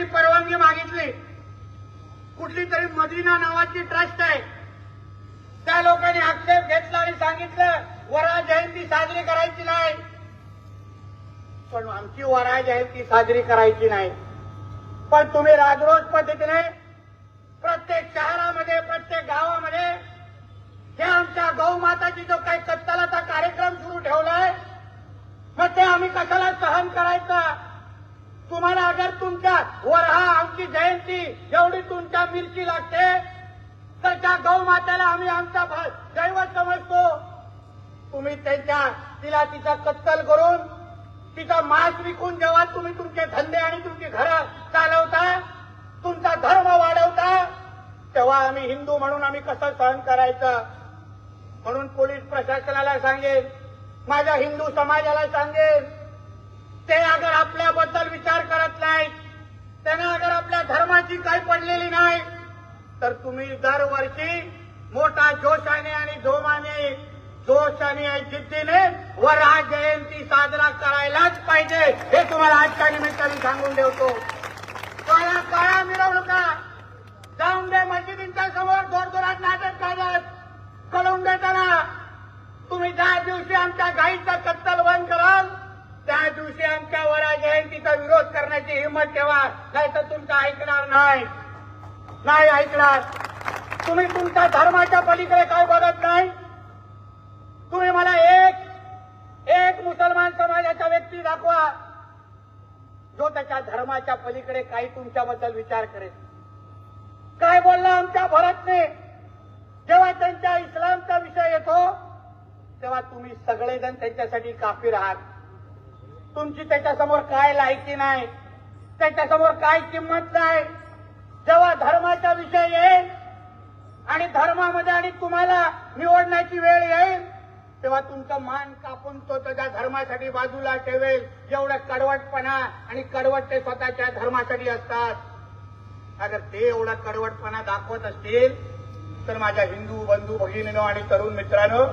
तरी परवानगी मागितली. कुठली तरी मदिना नावाची ट्रस्ट आहे. त्या लोकांनी आक्षेप घेतला आणि सांगितलं वरा जयंती साजरी करायची नाही. पण आमची वरा जयंती साजरी करायची नाही. पण तुम्ही राजरोज पद्धतीने प्रत्येक शहरामध्ये प्रत्येक गावामध्ये हे आमच्या गौमाताची जो काही कत्तलाचा कार्यक्रम सुरू ठेवलाय मग ते आम्ही कशाला सहन करायचा? तुम्हाला अगर तुमच्या वरहा आमची जयंती एवढी तुमच्या मिरची लागते तर त्या गौमातेला आम्ही आमचा भा- दैवत समजतो. तुम्ही त्यांच्या तिला तिचा कत्तल करून तिचा मांस विकून जेव्हा तुम्ही तुमचे धंदे आणि तुमची घरं चालवता तुमचा धर्म वाढवता तेव्हा आम्ही हिंदू म्हणून आम्ही कसं सहन करायचं? म्हणून पोलीस प्रशासनाला सांगेन माझ्या हिंदू समाजाला सांगेन ते अगर आपल्याबद्दल विचार करत नाहीत त्यांना अगर आपल्या धर्माची काही पडलेली नाही तर तुम्ही दरवर्षी मोठा जोशाने आणि जोमाने जोशाने आणि जिद्दीने वरा जयंती साजरा करायलाच पाहिजे हे तुम्हाला आजच्या निमित्ताने सांगून ठेवतो. काळा काळा मिरवणुका. जाऊन दे मस्जिदींच्या समोर जोरजोरात नाटक काढत कळवून देताना तुम्ही दहा दिवशी आमच्या गाईचा विरोध हिंमत ठेवा नाही तर तुमचं ऐकणार नाही. नाही ऐकणार. तुम्ही तुमच्या धर्माच्या पलीकडे काय बघत नाही? तुम्ही मला एक एक मुसलमान समाजाचा व्यक्ती दाखवा जो त्याच्या धर्माच्या पलीकडे काही तुमच्याबद्दल विचार करेल. काय बोलला आमच्या भरतने? जेव्हा त्यांच्या इस्लामचा विषय येतो तेव्हा तुम्ही सगळेजण त्यांच्यासाठी काफीर आहात. तुमची त्याच्यासमोर काय लायकी नाही? त्याच्यासमोर काय किंमत नाही. जेव्हा धर्माचा विषय येईल आणि धर्मामध्ये आणि तुम्हाला निवडण्याची वेळ येईल तेव्हा तुमचं मान कापून तो त्याच्या धर्मासाठी बाजूला ठेवेल. एवढा कडवटपणा आणि कडवट ते स्वतःच्या धर्मासाठी असतात. अगर ते एवढा कडवटपणा दाखवत असतील तर माझ्या हिंदू बंधू भगिनीनो आणि तरुण मित्रांनो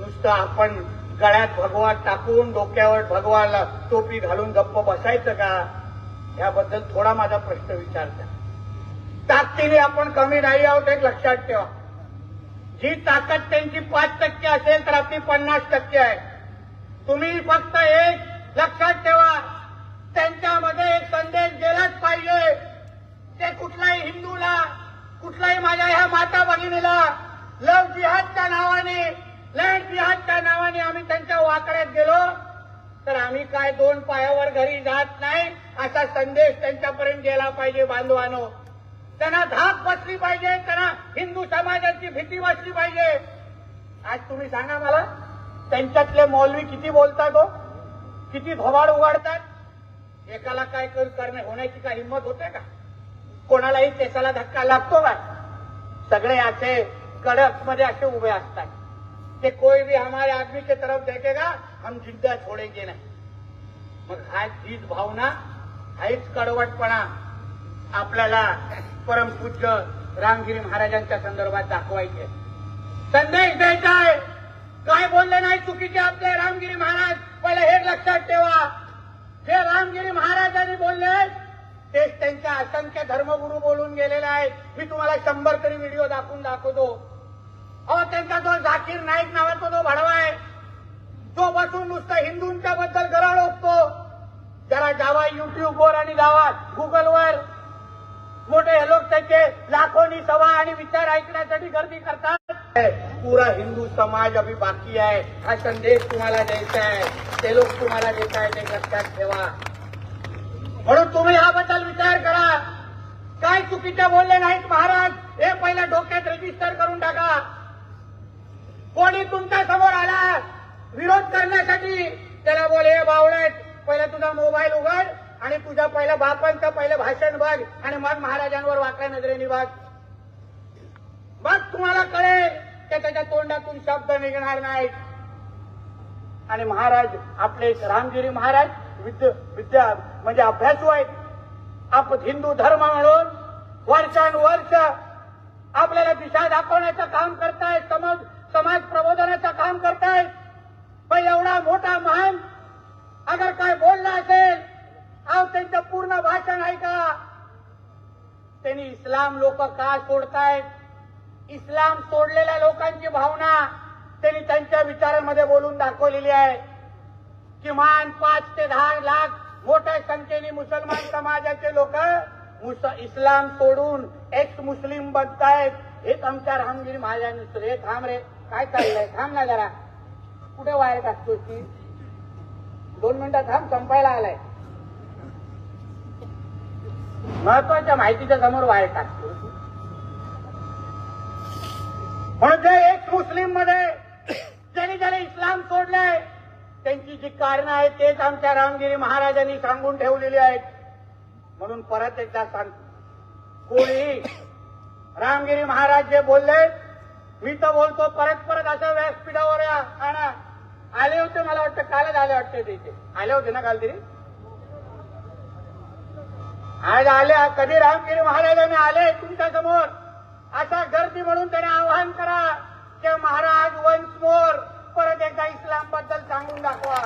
नुसतं आपण गळ्यात भगवा टाकून डोक्यावर भगवाला टोपी घालून गप्प बसायचं का? याबद्दल थोडा माझा प्रश्न विचारता ताकदीने आपण कमी नाही आहोत एक लक्षात ठेवा. जी ताकद त्यांची पाच टक्के असेल तर आपली पन्नास टक्के आहे. तुम्ही फक्त एक लक्षात ठेवा. त्यांच्यामध्ये एक संदेश गेलाच पाहिजे. ते कुठलाही हिंदूला कुठलाही माझ्या ह्या माता भगिनीला लव जिहादच्या नावाने लँड जिहादच्या नावाने आम्ही त्यांच्या वाकड्यात गेलो. तर आम्ही काय दोन पायावर घरी जात नाही असा संदेश त्यांच्यापर्यंत गेला पाहिजे बांधवानो. त्यांना धाक बसली पाहिजे त्यांना हिंदू समाजाची भीती बसली पाहिजे. आज तुम्ही सांगा मला त्यांच्यातले मौलवी किती बोलतात हो? किती धोबाड उघडतात एकाला काय कर- करणे होण्याची काय हिंमत होते का? कोणालाही केसाला धक्का लागतो का? सगळे असे कडकमध्ये असे उभे असतात. ते कोई भी हमारे आदमी के तरफ देखेगा हम जिद्दा छोडेंगे नाही। मग हा हीच भावना हाच कडवटपणा आपल्याला परमपूज्य रामगिरी महाराजांच्या संदर्भात दाखवायचे. संदेश द्यायचा आहे काय बोलले नाही चुकीचे आपले रामगिरी महाराज? पहिले हे लक्षात ठेवा. जे रामगिरी महाराजांनी बोलले तेच त्यांच्या असंख्य धर्मगुरू बोलून गेलेले आहेत. मी तुम्हाला शंभर तरी व्हिडिओ दाखवून दाखवतो. अहो त्यांचा जो झाकीर नाईक नावाचा जो भडवा आहे तो बसून नुसतं हिंदूंच्या बद्दल गराळ ओपतो. त्याला जावा युट्यूबवर आणि जावा गुगलवर. मोठे हे लोक त्याचे लाखोनी सभा आणि विचार ऐकण्यासाठी गर्दी करतात. पुरा हिंदू समाज अभी बाकी आहे. हा संदेश तुम्हाला द्यायचा आहे. ते लोक तुम्हाला देत आहे ते लक्षात ठेवा. म्हणून तुम्ही याबद्दल विचार करा. काय चुकीच्या बोलले नाहीत महाराज? हे पहिल्या डोक्यात रजिस्टर करून टाका. कोणी तुमच्यासमोर आला? विरोध करण्यासाठी? त्याला बोले "हे बावळट पहिला तुझा मोबाईल उघड आणि तुझ्या पहिल्या बापांचं पहिलं भाषण बघ आणि मग महाराजांवर वाकड्या नजरेने बघ. मग तुम्हाला कळेल की त्याच्या तोंडातून शब्द निघणार नाहीत. आणि महाराज आपले रामगिरी महाराज विद्या विद्या म्हणजे अभ्यासू आहेत. आपण हिंदू धर्म म्हणून वर्षानुवर्ष आपल्याला दिशा दाखवण्याचं काम करतायत समज. समाज प्रबोधनाचं काम करतायत. पण एवढा मोठा महान अगर काय बोलला असेल अहो त्यांचं पूर्ण भाषण आहे का त्यांनी इस्लाम लोक का सोडतायत? इस्लाम सोडलेल्या लोकांची भावना त्यांनी त्यांच्या विचारांमध्ये बोलून दाखवलेली आहे. किमान पाच ते दहा लाख मोठ्या संख्येने मुसलमान समाजाचे लोक इस्लाम सोडून एक्स मुस्लिम बनतायत. हेच आमच्या रामगिरी महाराजांनी हे थांब रे काय चाललंय? थांब ना जरा. कुठे वायर टाकतोस ती? दोन मिनिटं थांब संपायला आलाय. महत्त्वाच्या माहितीच्या समोर वायर टाकतो म्हणजे एक मुस्लिममध्ये ज्याने ज्याने इस्लाम सोडलाय त्यांची जी कारणं आहेत तेच आमच्या रामगिरी महाराजांनी सांगून ठेवलेली आहेत. म्हणून परत एकदा सांगतो. कोणी रामगिरी महाराज जे बोलले मी तर बोलतो परत परत असं व्यासपीठावर या. आणा. आले होते मला वाटतं कालच आले वाटते ते इथे. आले होते ना काल तरी आज आले कधी रामगिरी महाराजांनी आले तुमच्यासमोर? असा गर्दी म्हणून त्याने आवाहन करा की महाराज वन्स मोर परत एकदा इस्लामबद्दल सांगून दाखवा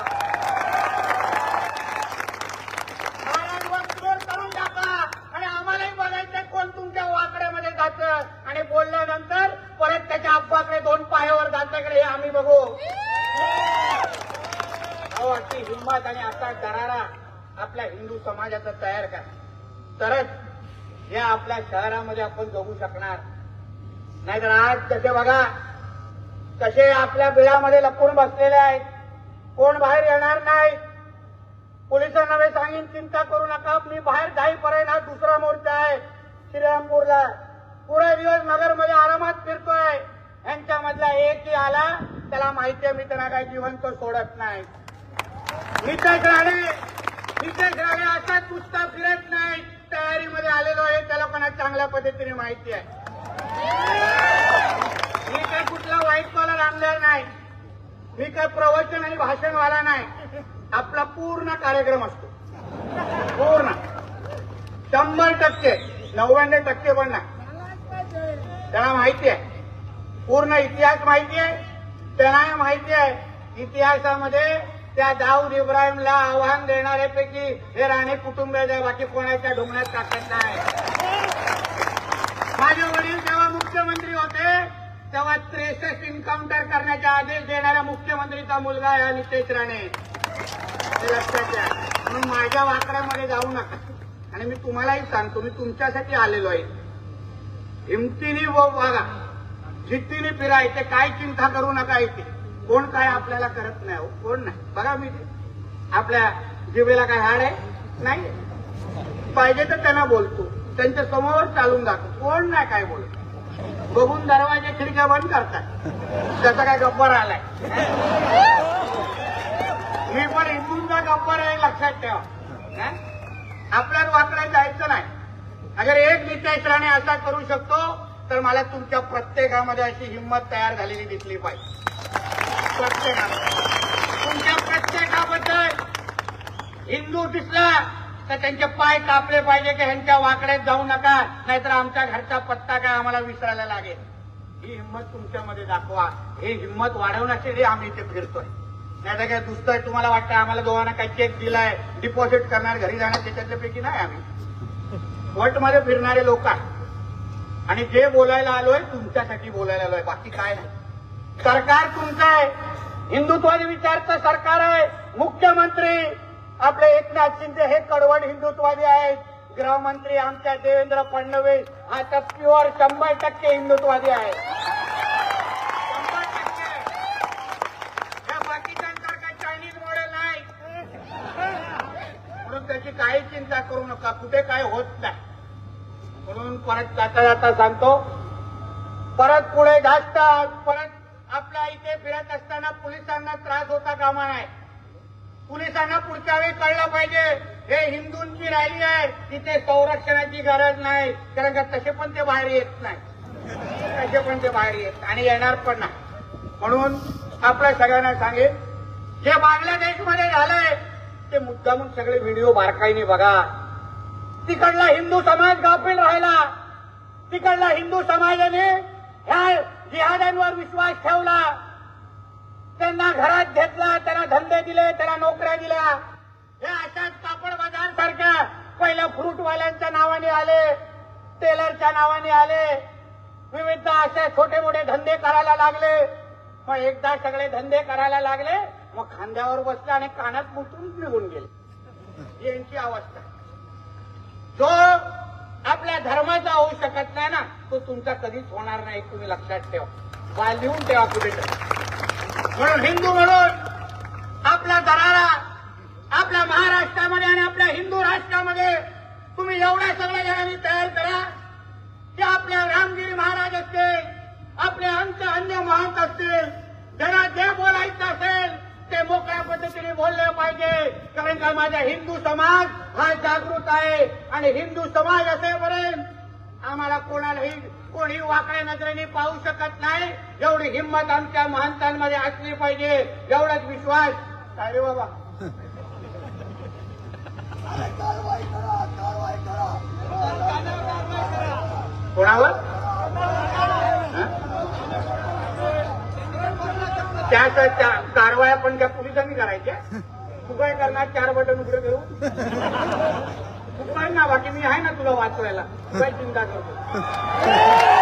महाराज वन्स मोर करून दाखवा आणि आम्हालाही पण तुमच्या वाकड्यामध्ये जातं आणि बोलल्यानंतर परत त्याच्या अब्बाकडे दोन पायावर जाताकडे हे आम्ही बघू. अहो अशी हिंमत आणि असा दरारा आपल्या हिंदू समाजाचा तयार करा. तरच या आपल्या शहरामध्ये आपण जगू शकणार. नाहीतर आज कसे बघा कसे आपल्या बिळामध्ये लपून बसलेले आहेत. कोण बाहेर येणार नाही. पोलिसांना मी सांगेन चिंता करू नका. मी बाहेर जाईपर्यंत श्रीरामपूरला पुरा दिवस नगरमध्ये आरामात फिरतोय. यांच्यामधला एकही आला त्याला माहिती आहे मी त्यांना काही जिवंत सोडत नाही. नितेश राणे नितेश राणे असा नुसता फिरत नाही. तयारीमध्ये आलेलो आहे त्या लोकांना चांगल्या पद्धतीने माहिती आहे. मी काय कुठला वाईट कॉलर नाही. मी काय प्रवचन आणि भाषणवाला नाही. आपला पूर्ण कार्यक्रम असतो. पूर्ण. शंभर टक्के. नव्याण्णव टक्के पण त्यांना माहिती आहे. पूर्ण इतिहास माहिती आहे. त्यांना माहिती आहे. इतिहासामध्ये त्या दाऊद इब्राहिमला आव्हान देणाऱ्यापैकी हे राणे कुटुंबिय आहे बाकी कोणाच्या डोंगण्यात टाकत नाही. माझे वडील जेव्हा मुख्यमंत्री होते तेव्हा त्रेसष्ट इन्काउंटर करण्याचे आदेश देणाऱ्या मुख्यमंत्रीचा मुलगा आहे नितेश राणे. हे लक्षात घ्या. म्हणून माझ्या वाकड्यामध्ये जाऊ नका. आणि मी तुम्हालाही सांगतो मी तुमच्यासाठी आलेलो आहे. हिमतीने व वागा जिद्दीने फिरा इथे काय चिंता करू नका इथे. कोण काय आपल्याला करत नाही हो कोण नाही. बघा मी आपल्या जिभेला काय हाड आहे? नाही. पाहिजे तर त्यांना बोलतो. त्यांच्यासमोर चालून जातो कोण नाही काय बोलतो? बघून दरवाजे खिडक्या बंद करतात. त्याचा काय गप्पर आलाय? मी पण हिंदूंचा गप्पर आहे लक्षात ठेवा. आपल्याला आपल्याच वाकड्यात जायचं नाही. अगर एक नितेश राणे असा करू शकतो तर मला तुमच्या प्रत्येकामध्ये अशी हिंमत तयार झालेली दिसली पाहिजे. प्रत्येकामध्ये. तुमच्या प्रत्येकाबद्दल हिंदू दिसला तर त्यांचे पाय कापले पाहिजे की ह्यांच्या वाकड्यात जाऊ नका नाहीतर आमच्या घरचा पत्ता काय आम्हाला विसरायला लागेल. ही हिंमत तुमच्यामध्ये दाखवा. ही हिंमत वाढवण्यासाठी आम्ही इथे फिरतोय. नाही तर काय दुसरं तुम्हाला वाटतं आम्हाला दोघांना काही चेक दिलाय डिपॉझिट करणार घरी जाणार त्याच्यातल्यापैकी नाही आम्ही. कोर्टमध्ये फिरणारे लोक आणि जे बोलायला आलोय तुमच्यासाठी बोलायला आलोय बाकी काय नाही. सरकार तुमचं आहे. हिंदुत्वादी विचारचं सरकार आहे. मुख्यमंत्री आपले एकनाथ शिंदे हे कडवड हिंदुत्वादी आहेत. गृहमंत्री आमच्या देवेंद्र फडणवीस हा तर प्युअर शंभर टक्के हिंदुत्वादी आहे शंभर टक्के या बाकीच्यांसारखा चायनीज मॉडेल नाही म्हणून त्याची काही चिंता करू नका कुठे काय होत नाही. म्हणून परत जाता जाता सांगतो परत पुढे जास्त परत आपल्या इथे फिरत असताना पोलिसांना त्रास होता कामा नाही. पोलिसांना पुढच्या वेळी कळलं पाहिजे हे हिंदूंची रॅली आहे तिथे संरक्षणाची गरज नाही कारण का तसे पण ते बाहेर येत नाही. तसे पण ते बाहेर येत आणि येणार पण नाही. म्हणून आपल्या सगळ्यांना सांगेन जे बांगलादेशमध्ये झालंय ते मुद्दामून सगळे व्हिडिओ बारकाईने बघा. तिकडला हिंदू समाज गाफील राहिला. तिकडला हिंदू समाजाने ह्या जिहाद्यांवर विश्वास ठेवला. त्यांना घरात घेतला त्यांना धंदे दिले त्यांना नोकऱ्या दिल्या. हे अशाच कापड बाजार सारख्या पहिल्या फ्रूटवाल्यांच्या नावाने आले टेलरच्या नावाने आले. विविध असे छोटे मोठे धंदे करायला लागले. मग एकदा सगळे धंदे करायला लागले मग खांद्यावर बसले आणि कानात मुतून निघून गेले. यांची अवस्था. जो आपल्या धर्माचा होऊ शकत नाही ना तो तुमचा कधीच होणार नाही तुम्ही लक्षात ठेवा. वा लिहून ठेवा कुठेतरी म्हणून हिंदू म्हणून आपल्या दराला आपल्या महाराष्ट्रामध्ये आणि आपल्या हिंदू राष्ट्रामध्ये तुम्ही एवढ्या सगळ्या जणांनी तयार करा की आपल्या रामगिरी महाराज असतील आपले अंत अन्य महंत असतील ज्यांना जे बोलायचं असेल ते मोकळ्या पद्धतीने बोलले पाहिजे. कारण का माझा हिंदू समाज हा जागृत आहे आणि हिंदू समाज असेपर्यंत आम्हाला कोणालाही कोणी वाकड्या नजरेने पाहू शकत नाही. एवढी हिंमत आमच्या महंतांमध्ये असली पाहिजे एवढाच विश्वास. काय रे बाबा? कोणावर? त्या त्या- त्या कारवाया पण त्या पोलिसांनी करायच्या? तू काय करणार चार बटन उघडे करू तू कर ना बाकी मी आहे ना तुला वाचवायला. काय चिंता करतो.